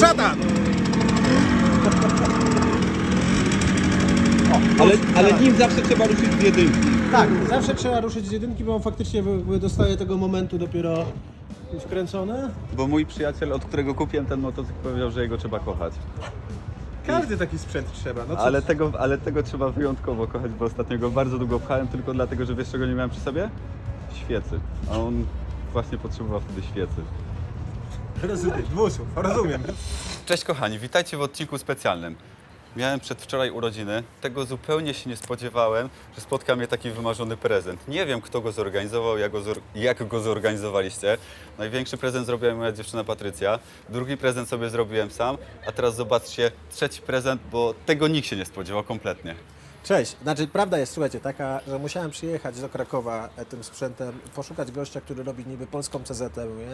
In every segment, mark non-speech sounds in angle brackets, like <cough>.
szatan! Ale, ale nim zawsze trzeba ruszyć z jedynki. Tak, zawsze trzeba ruszyć z jedynki, bo on faktycznie dostaje tego momentu dopiero wkręcone. Bo mój przyjaciel, od którego kupiłem ten motocykl, powiedział, że jego trzeba kochać. Każdy taki sprzęt trzeba. No? Ale tego, ale tego trzeba wyjątkowo kochać, bo ostatnio go bardzo długo pchałem tylko dlatego, że wiesz czego nie miałem przy sobie? Świecy. A on właśnie potrzebował wtedy świecy. Rozumiem, dwusłów, rozumiem. Cześć kochani, witajcie w odcinku specjalnym. Miałem przedwczoraj urodziny, tego zupełnie się nie spodziewałem, że spotka mnie taki wymarzony prezent. Nie wiem kto go zorganizował, jak go, zor- jak go zorganizowaliście. Największy prezent zrobiła moja dziewczyna Patrycja, drugi prezent sobie zrobiłem sam, a teraz zobaczcie, trzeci prezent, bo tego nikt się nie spodziewał kompletnie. Cześć, znaczy prawda jest, słuchajcie, taka, że musiałem przyjechać do Krakowa e, tym sprzętem, poszukać gościa, który robi niby polską CZ.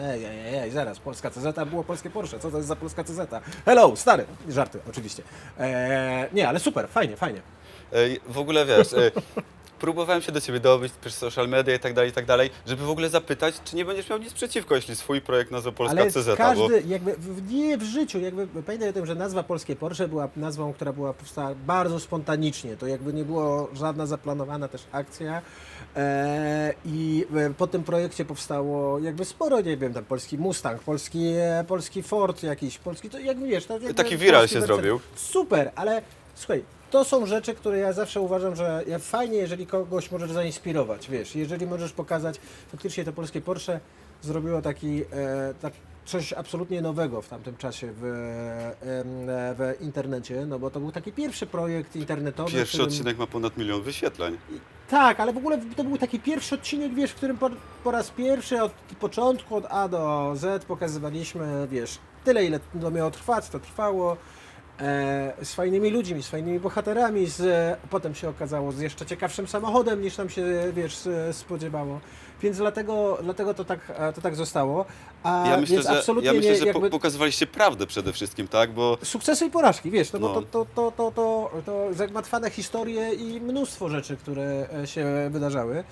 Ej, ej, ej, zaraz, polska CZ, było polskie Porsche, co to jest za polska CZ? Hello, stary, żarty oczywiście. Eee, nie, ale super, fajnie, fajnie. W ogóle wiesz, e, próbowałem się do ciebie dobić przez social media i tak dalej, i tak dalej, żeby w ogóle zapytać, czy nie będziesz miał nic przeciwko, jeśli swój projekt nazwał Polska Ale CZ, bo każdy, jakby, w, nie w życiu, jakby, pamiętaj o tym, że nazwa Polskie Porsche była nazwą, która była powstała bardzo spontanicznie, to jakby nie było żadna zaplanowana też akcja e, i e, po tym projekcie powstało jakby sporo, nie wiem, tam polski Mustang, polski, e, polski Ford jakiś, polski, to jakby wiesz, jakby Taki viral polski się Mercedes. zrobił. Super, ale słuchaj, to są rzeczy, które ja zawsze uważam, że fajnie, jeżeli kogoś możesz zainspirować, wiesz, jeżeli możesz pokazać, faktycznie to polskie Porsche zrobiło taki, e, tak, coś absolutnie nowego w tamtym czasie w, em, w internecie, no bo to był taki pierwszy projekt internetowy. pierwszy którym- odcinek ma ponad milion wyświetleń. tak, ale w ogóle to był taki pierwszy odcinek, wiesz, w którym po, po raz pierwszy od początku, od A do Z pokazywaliśmy, wiesz, tyle ile to miało trwać, to trwało. E, z fajnymi ludźmi, z fajnymi bohaterami, z, potem się okazało z jeszcze ciekawszym samochodem niż nam się, wiesz, spodziewało. Więc dlatego, dlatego to, tak, e, to tak zostało. A Ja myślę, że, ja myślę, że jakby pokazywaliście prawdę przede wszystkim, tak? Bo sukcesy i porażki, wiesz, no, bo No. to, to, to, to, to, to zagmatwane historie i mnóstwo rzeczy, które e, się wydarzały.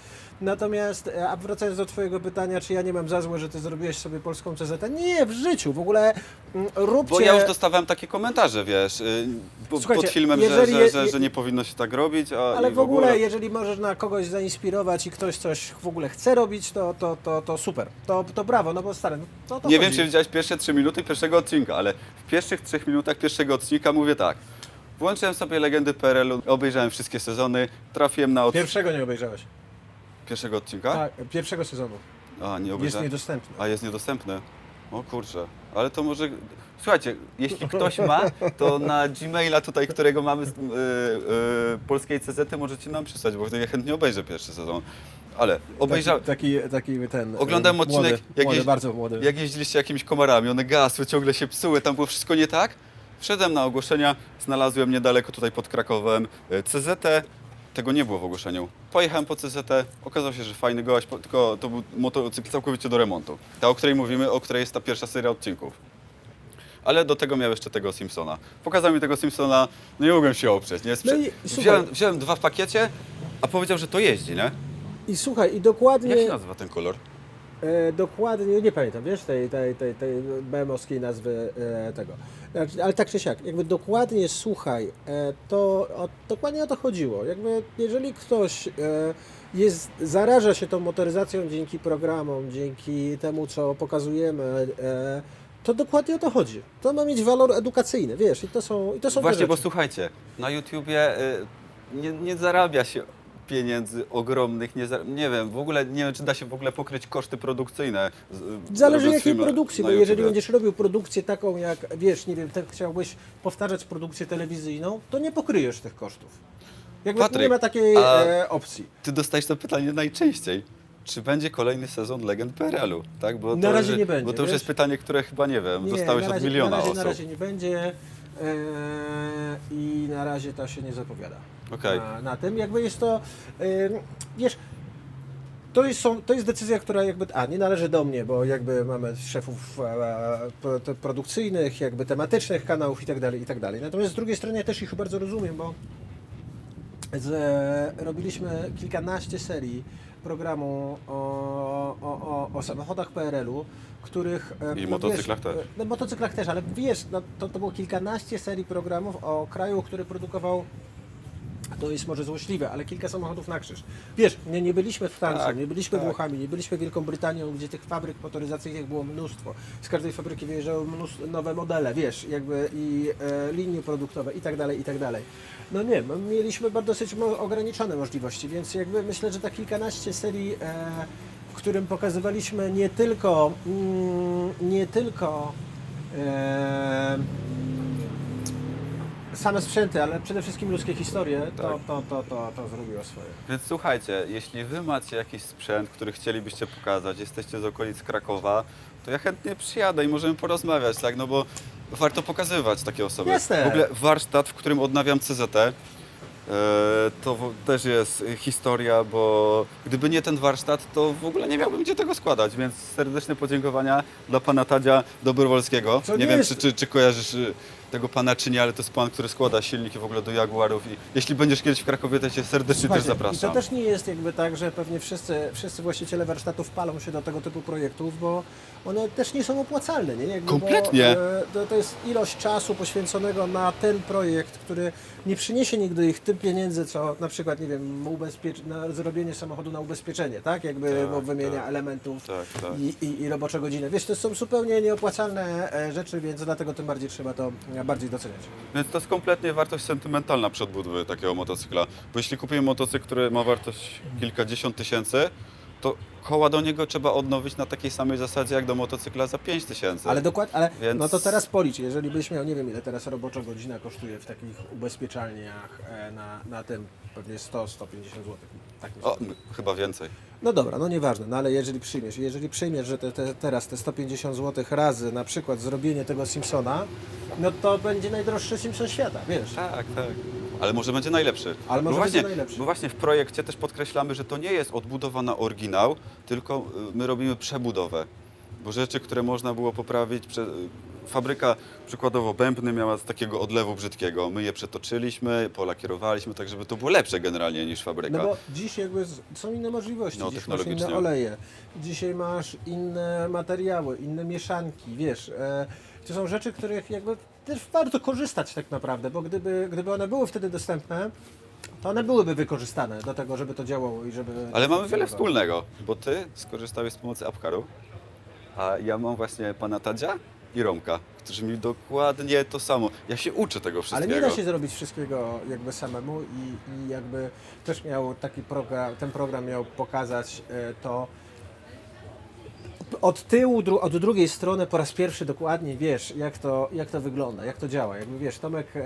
Natomiast, e, a wracając do Twojego pytania, czy ja nie mam za złe, że Ty zrobiłeś sobie polską CZ? Nie, w życiu, w ogóle mm, róbcie... Bo ja już dostawałem takie komentarze, wiesz, y, po, pod filmem, że, że, że, że nie powinno się tak robić, a Ale i w ogóle, jeżeli możesz na kogoś zainspirować i ktoś coś w ogóle chce robić, to, to, to, to super. To, to brawo, no bo stary, no Nie chodzi. wiem, czy widziałeś pierwsze trzy minuty pierwszego odcinka, ale w pierwszych trzech minutach pierwszego odcinka mówię tak. Włączyłem sobie Legendy PRL-u, obejrzałem wszystkie sezony, trafiłem na od... Pierwszego nie obejrzałeś. pierwszego odcinka. Tak, pierwszego sezonu. A, nie Jest obejrzałem. niedostępny. A jest niedostępne. O kurczę, ale to może. Słuchajcie, jeśli ktoś ma, to na Gmaila tutaj, którego mamy z yy, yy, polskiej CZ, możecie nam przysłać, bo ja chętnie obejrzę pierwszy sezon. Ale obejrzałem. Taki, taki, taki ten... Oglądałem e, odcinek, młody, jak młody jeździ- bardzo młody. Jak jeździliście jakimiś komarami, one gasły, ciągle się psuły, tam było wszystko nie tak. Wszedłem na ogłoszenia, znalazłem niedaleko tutaj pod Krakowem y, CZT, tego nie było w ogłoszeniu. Pojechałem po CZT, okazało się, że fajny gość, tylko to był motocykl całkowicie do remontu. Ta, o której mówimy, o której jest ta pierwsza seria odcinków. Ale do tego miał jeszcze tego Simpsona. Pokazał mi tego Simpsona, no nie mogłem się oprzeć. Nie? No słuchaj- wziąłem, wziąłem dwa w pakiecie, a powiedział, że to jeździ, nie? I słuchaj, i dokładnie... Jak się nazywa ten kolor? E, dokładnie, nie pamiętam, wiesz, tej, tej, tej, tej BM-owskiej nazwy e, tego. Znaczy, ale tak czy siak, jakby dokładnie słuchaj, e, to o, dokładnie o to chodziło. Jakby jeżeli ktoś e, jest, zaraża się tą motoryzacją dzięki programom, dzięki temu, co pokazujemy, e, to dokładnie o to chodzi. To ma mieć walor edukacyjny, wiesz, i to są, i to są Właśnie, bo słuchajcie, na YouTubie y, nie, nie zarabia się pieniędzy ogromnych, nie, za, nie wiem, w ogóle nie wiem, czy da się w ogóle pokryć koszty produkcyjne. z- Zależy robiąc jakiej filmy produkcji, na bo jeżeli będziesz robił produkcję taką jak, wiesz, nie wiem, tak chciałbyś powtarzać produkcję telewizyjną, to nie pokryjesz tych kosztów. Jakby Patryk, nie ma takiej a- e, opcji. Ty dostajesz to pytanie najczęściej. Czy będzie kolejny sezon Legend PRL-u? Tak? Bo Na to, razie nie będzie, Bo to już wiesz? jest pytanie, które chyba nie wiem, dostałeś na razie, od miliona na razie, osób. Na razie nie będzie e, i na razie to się nie zapowiada. Okej. Na, na tym jakby jest to, e, wiesz, to jest, są, to jest decyzja, która jakby, a nie należy do mnie, bo jakby mamy szefów e, pro- te produkcyjnych, jakby tematycznych kanałów i tak dalej, i tak dalej. Natomiast z drugiej strony ja też ich bardzo rozumiem, bo z, robiliśmy kilkanaście serii programu o, o, o, o samochodach PRL-u, których... e, I no motocyklach wiesz, też. e, No motocyklach też, ale wiesz, no, to, to było kilkanaście serii programów o kraju, który produkował to jest może złośliwe, ale kilka samochodów na krzyż. Wiesz, nie, nie byliśmy w Francji, Tak, nie byliśmy tak. Włochami, nie byliśmy Wielką Brytanią, gdzie tych fabryk motoryzacyjnych było mnóstwo. Z każdej fabryki wyjeżdżały mnóstwo, nowe modele, wiesz, jakby i e, linie produktowe i tak dalej, i tak dalej. No nie, my mieliśmy bardzo dosyć ograniczone możliwości, więc jakby myślę, że ta kilkanaście serii, e, w którym pokazywaliśmy nie tylko, mm, nie tylko e, same sprzęty, ale przede wszystkim ludzkie historie, to, Tak. to, to, to, to zrobiło swoje. Więc słuchajcie, jeśli wy macie jakiś sprzęt, który chcielibyście pokazać, jesteście z okolic Krakowa, to ja chętnie przyjadę i możemy porozmawiać, tak? No bo warto pokazywać takie osoby. Jasne. W ogóle warsztat, w którym odnawiam CZT, e, to w- też jest historia, bo gdyby nie ten warsztat, to w ogóle nie miałbym gdzie tego składać, więc serdeczne podziękowania dla pana Tadzia Dobrowolskiego. Co nie nie wiem, jest- czy, czy, czy kojarzysz y, tego pana, czy nie, ale to jest pan, który składa silniki w ogóle do Jaguarów i jeśli będziesz kiedyś w Krakowie, to cię serdecznie też Słuchajcie, zapraszam. I to też nie jest jakby tak, że pewnie wszyscy, wszyscy właściciele warsztatów palą się do tego typu projektów, bo one też nie są opłacalne, nie? Jakby, Kompletnie. Bo, e, to, jest ilość czasu poświęconego na ten projekt, który nie przyniesie nigdy ich tym pieniędzy, co na przykład, nie wiem, ubezpiecz- na zrobienie samochodu na ubezpieczenie, tak? Jakby Tak, bo wymienia tak. elementów Tak, tak. I, i, i robocze godziny. Wiesz, to są zupełnie nieopłacalne e, rzeczy, więc dlatego tym bardziej trzeba to bardziej doceniać. Więc to jest kompletnie wartość sentymentalna przy odbudowie takiego motocykla. Bo jeśli kupimy motocykl, który ma wartość kilkadziesiąt tysięcy, to koła do niego trzeba odnowić na takiej samej zasadzie jak do motocykla za 5 tysięcy. Ale dokładnie, ale Więc- no to teraz policz, jeżeli byś miał, nie wiem ile teraz robocza godzina kosztuje w takich ubezpieczalniach e, na, na tym, pewnie 100-150 zł. Tak. O, chyba więcej. No dobra, no nieważne, no ale jeżeli przyjmiesz, jeżeli przyjmiesz, że te, te, teraz te 150 zł razy na przykład zrobienie tego Simpsona, no to będzie najdroższy Simpson świata, wiesz. Tak, tak. Ale może będzie najlepszy. Ale może bo będzie właśnie, najlepszy. Bo właśnie w projekcie też podkreślamy, że to nie jest odbudowa na oryginał, tylko y, my robimy przebudowę. Bo rzeczy, które można było poprawić, fabryka przykładowo Bębny miała z takiego odlewu brzydkiego. My je przetoczyliśmy, polakierowaliśmy, tak żeby to było lepsze generalnie niż fabryka. No bo dziś jakby są inne możliwości, No, dziś masz inne oleje, dzisiaj masz inne materiały, inne mieszanki, wiesz, e, to są rzeczy, których jakby też warto korzystać tak naprawdę, bo gdyby, gdyby one były wtedy dostępne, to one byłyby wykorzystane do tego, żeby to działało i żeby... Ale mamy wiele wspólnego, bo ty skorzystałeś z pomocy Apkaru, a ja mam właśnie pana Tadzia i Romka, którzy mi dokładnie to samo. Ja się uczę tego Ale wszystkiego. nie da się zrobić wszystkiego jakby samemu i, i jakby też miał taki program, ten program miał pokazać e, to od tyłu, dru, od drugiej strony po raz pierwszy dokładnie wiesz, jak to, jak to wygląda, jak to działa. Jakby wiesz, Tomek k-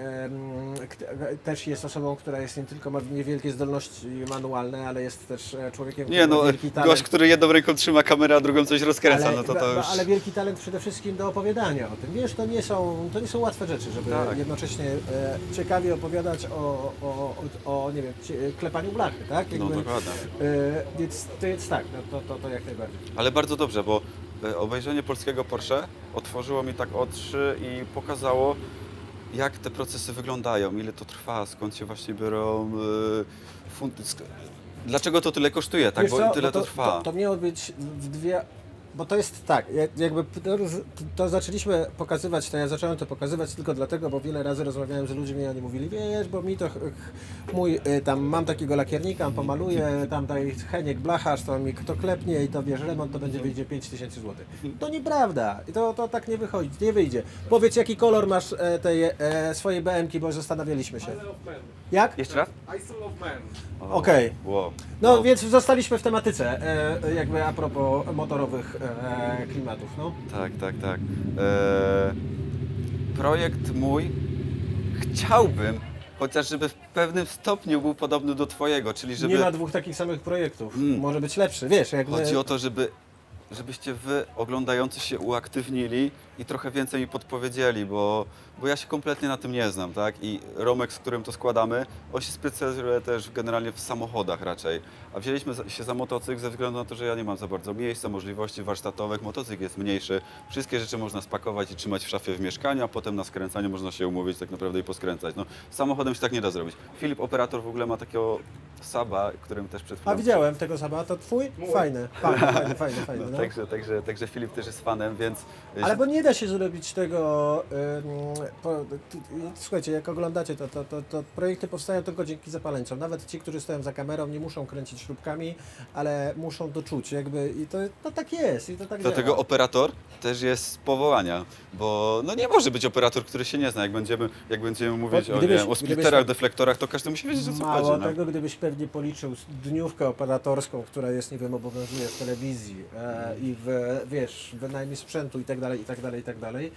też jest osobą, która jest nie tylko ma niewielkie zdolności manualne, ale jest też e, człowiekiem, Nie no, wielki talent. gość, który jedną ręką trzyma kamerę, a drugą coś rozkręca, no to to już... ale wielki talent przede wszystkim do opowiadania o tym. Wiesz, to nie są, to nie są łatwe rzeczy, żeby Tak. jednocześnie e, ciekawie opowiadać o, o, o, o nie wiem, cie- klepaniu blachy, tak? No dokładnie. e, więc to jest tak, no, to, to, to jak najbardziej. Ale bardzo dobrze, bo e, obejrzenie polskiego Porsche otworzyło mi tak oczy i pokazało, jak te procesy wyglądają, ile to trwa, skąd się właśnie biorą e, funty. Dlaczego to tyle kosztuje, tak? Wiesz Bo co, tyle bo to, trwa. To, to miało być w dwie. Bo to jest tak, jak- jakby to, to zaczęliśmy pokazywać, to ja zacząłem to pokazywać tylko dlatego, bo wiele razy rozmawiałem z ludźmi i oni mówili, wiesz, bo mi to mój, y, tam mam takiego lakiernika, on pomaluje, tam daj Heniek blacharz, to mi kto klepnie i to wiesz, remont to będzie wyjdzie 5 tysięcy złotych. To nieprawda, I to, to tak nie wychodzi, nie wyjdzie. Powiedz jaki kolor masz e, tej e, swojej BM-ki, bo zastanawialiśmy się. Men. Jeszcze Jak? raz? I still love men. Okej. Wow. No więc zostaliśmy w tematyce, e, jakby a propos motorowych e, klimatów, no. Tak, tak, tak. E, projekt mój chciałbym, chociaż żeby w pewnym stopniu był podobny do Twojego, czyli żeby. Nie ma dwóch takich samych projektów, Mm. może być lepszy, wiesz, jakby... Chodzi o to, żeby żebyście wy oglądający się uaktywnili i trochę więcej mi podpowiedzieli, bo, bo ja się kompletnie na tym nie znam, tak? I Romek, z którym to składamy, on się specjalizuje też generalnie w samochodach raczej. A wzięliśmy się za motocykl ze względu na to, że ja nie mam za bardzo miejsca, możliwości warsztatowych. Motocykl jest mniejszy, wszystkie rzeczy można spakować i trzymać w szafie w mieszkaniu, a potem na skręcaniu można się umówić tak naprawdę i poskręcać. No, samochodem się tak nie da zrobić. Filip, operator w ogóle ma takiego Saba, którym też przed chwilą... A widziałem tego sama, to twój? Fajny, <laughs> fajny, fajny, fajny, fajny. No, No. Także, także, także Filip też jest fanem, więc... y, Ale bo nie da się zrobić tego. ym, po, t- słuchajcie, jak oglądacie, to, to, to, to projekty powstają tylko dzięki zapaleńcom. Nawet ci, którzy stoją za kamerą, nie muszą kręcić śrubkami, ale muszą to czuć. Jakby, I to, to tak jest, i to tak Dlatego działa. operator też jest z powołania, bo no nie może być operator, który się nie zna. Jak będziemy, jak będziemy mówić o, nie, gdybyś- o splitterach, gdybyś- deflektorach, to każdy musi wiedzieć, o co Mało chodzi. No. tego, gdybyś pewnie policzył dniówkę operatorską, która jest, nie wiem, obowiązuje w telewizji e, i w, wiesz, wynajmie sprzętu i tak dalej, i tak dalej, i tak dalej,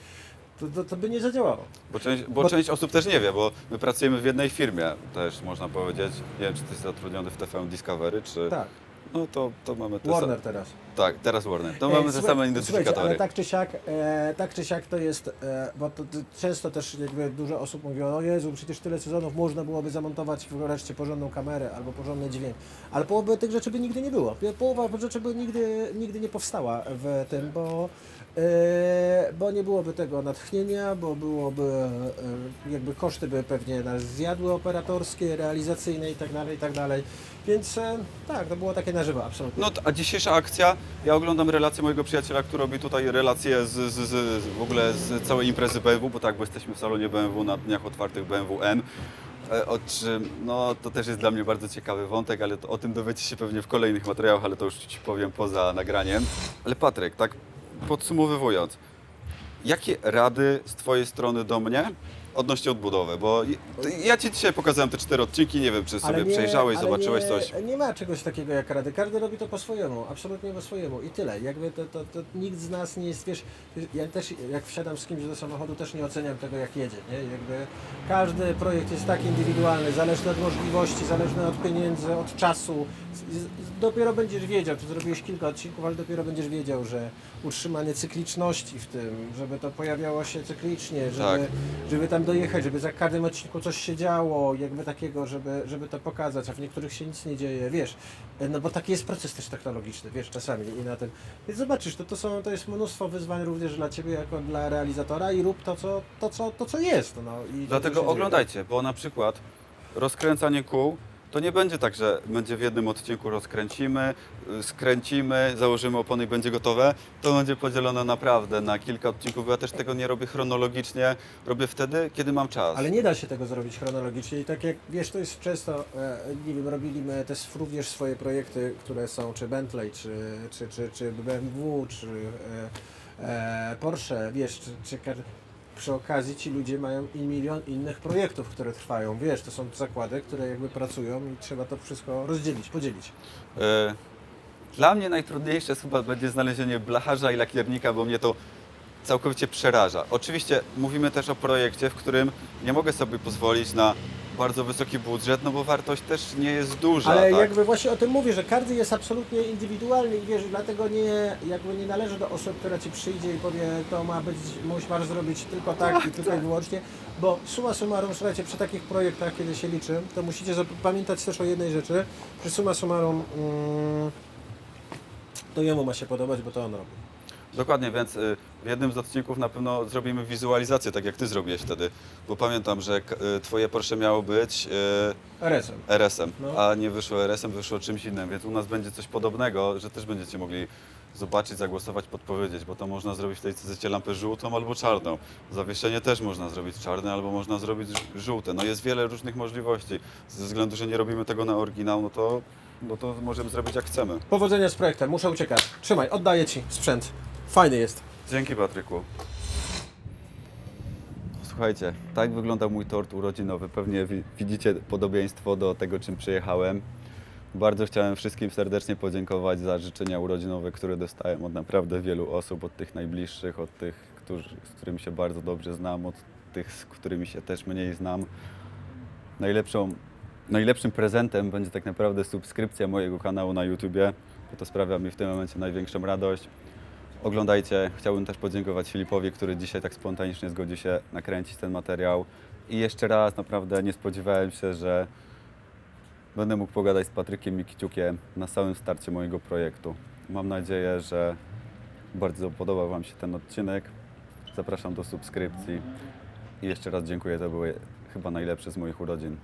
to, to, to by nie zadziałało. Bo, część, bo, Bo- część osób też nie wie, bo my pracujemy w jednej firmie, też można powiedzieć. Nie wiem, czy ty jesteś zatrudniony w TVN Discovery, czy... Tak, No to, to mamy te Warner teraz. Tak, teraz Warner. To Ej, mamy te same identyfikatory. ale tak czy siak, e, tak czy siak to jest, e, bo to, to często też jakby dużo osób mówi, o Jezu, przecież tyle sezonów można byłoby zamontować wreszcie porządną kamerę albo porządny dźwięk, ale połowy tych rzeczy by nigdy nie było. Połowa rzeczy by nigdy, nigdy nie powstała w tym, bo, e, bo nie byłoby tego natchnienia, bo byłoby, e, jakby koszty by pewnie nas zjadły operatorskie, realizacyjne i tak dalej, i tak dalej. Więc e, tak, to było takie na żywo, absolutnie. No a dzisiejsza akcja, ja oglądam relację mojego przyjaciela, który robi tutaj relacje z, z, z, w ogóle z całej imprezy BMW, bo tak, bo jesteśmy w salonie BMW na dniach otwartych BMW M. E, O czym, no to też jest dla mnie bardzo ciekawy wątek, ale to, o tym dowiecie się pewnie w kolejnych materiałach, ale to już Ci powiem poza nagraniem. Ale Patryk, tak podsumowując, jakie rady z Twojej strony do mnie odnośnie odbudowy? Bo ja Ci dzisiaj pokazałem te cztery odcinki, nie wiem, czy sobie przejrzałeś, ale zobaczyłeś nie, coś. Nie ma czegoś takiego jak rady. Każdy robi to po swojemu, absolutnie po swojemu i tyle. Jakby to, to, to nikt z nas nie jest, wiesz, ja też jak wsiadam z kimś do samochodu, też nie oceniam tego jak jedzie, nie? Jakby każdy projekt jest tak indywidualny, zależny od możliwości, zależny od pieniędzy, od czasu. Dopiero będziesz wiedział, czy zrobiłeś kilka odcinków, ale dopiero będziesz wiedział, że utrzymanie cykliczności w tym, żeby to pojawiało się cyklicznie, żeby, Tak. żeby tam dojechać, żeby za każdym odcinku coś się działo, jakby takiego, żeby, żeby to pokazać, a w niektórych się nic nie dzieje, wiesz, no bo taki jest proces też technologiczny, wiesz, czasami i na tym. Więc zobaczysz, to, to, są, to jest mnóstwo wyzwań również dla Ciebie jako dla realizatora i rób to, co, to, co, to, co jest, no. I Dlatego dzieje. oglądajcie, bo na przykład rozkręcanie kół to nie będzie tak, że będzie w jednym odcinku rozkręcimy, y, skręcimy, założymy opony i będzie gotowe. To będzie podzielone naprawdę na kilka odcinków. Ja też tego nie robię chronologicznie, robię wtedy, kiedy mam czas. Ale nie da się tego zrobić chronologicznie i tak jak wiesz, to jest często, e, nie wiem, robiliśmy też również swoje projekty, które są czy Bentley, czy, czy, czy, czy BMW, czy e, e, Porsche, wiesz, czy, czy przy okazji ci ludzie mają i milion innych projektów, które trwają, wiesz, to są zakłady, które jakby pracują i trzeba to wszystko rozdzielić, podzielić. E, Dla mnie najtrudniejsze chyba będzie znalezienie blacharza i lakiernika, bo mnie to całkowicie przeraża. Oczywiście mówimy też o projekcie, w którym nie mogę sobie pozwolić na bardzo wysoki budżet, no bo wartość też nie jest duża. Ale tak? jakby właśnie o tym mówię, że każdy jest absolutnie indywidualny i wiesz, dlatego nie, jakby nie należy do osób, która ci przyjdzie i powie, to ma być, muś masz zrobić tylko tak i tylko i wyłącznie, bo suma summarum, słuchajcie, przy takich projektach, kiedy się liczy, to musicie pamiętać też o jednej rzeczy, że suma summarum mm, to jemu ma się podobać, bo to on robi. Dokładnie, więc y, w jednym z odcinków na pewno zrobimy wizualizację, tak jak ty zrobiłeś wtedy, bo pamiętam, że k- y, twoje Porsche miało być y, RS-em. RS-em, No. a nie wyszło RS-em, wyszło czymś innym, więc u nas będzie coś podobnego, że też będziecie mogli zobaczyć, zagłosować, podpowiedzieć, bo to można zrobić w tej CZ lampę żółtą albo czarną. Zawieszenie też można zrobić czarne albo można zrobić ż- żółte. No jest wiele różnych możliwości. Ze względu, że nie robimy tego na oryginał, no to, no to możemy zrobić jak chcemy. Powodzenia z projektem, muszę uciekać. Trzymaj, oddaję Ci sprzęt. Fajny jest. Dzięki Patryku. Słuchajcie, tak wyglądał mój tort urodzinowy. Pewnie wi- widzicie podobieństwo do tego, czym przyjechałem. Bardzo chciałem wszystkim serdecznie podziękować za życzenia urodzinowe, które dostałem od naprawdę wielu osób, od tych najbliższych, od tych, którzy, z którymi się bardzo dobrze znam, od tych, z którymi się też mniej znam. Najlepszą, najlepszym prezentem będzie tak naprawdę subskrypcja mojego kanału na YouTubie. bo to sprawia mi w tym momencie największą radość. Oglądajcie. Chciałbym też podziękować Filipowi, który dzisiaj tak spontanicznie zgodził się nakręcić ten materiał. I jeszcze raz, naprawdę nie spodziewałem się, że będę mógł pogadać z Patrykiem Mikiciukiem na samym starcie mojego projektu. Mam nadzieję, że bardzo podobał Wam się ten odcinek. Zapraszam do subskrypcji. I jeszcze raz dziękuję, to były chyba najlepsze z moich urodzin.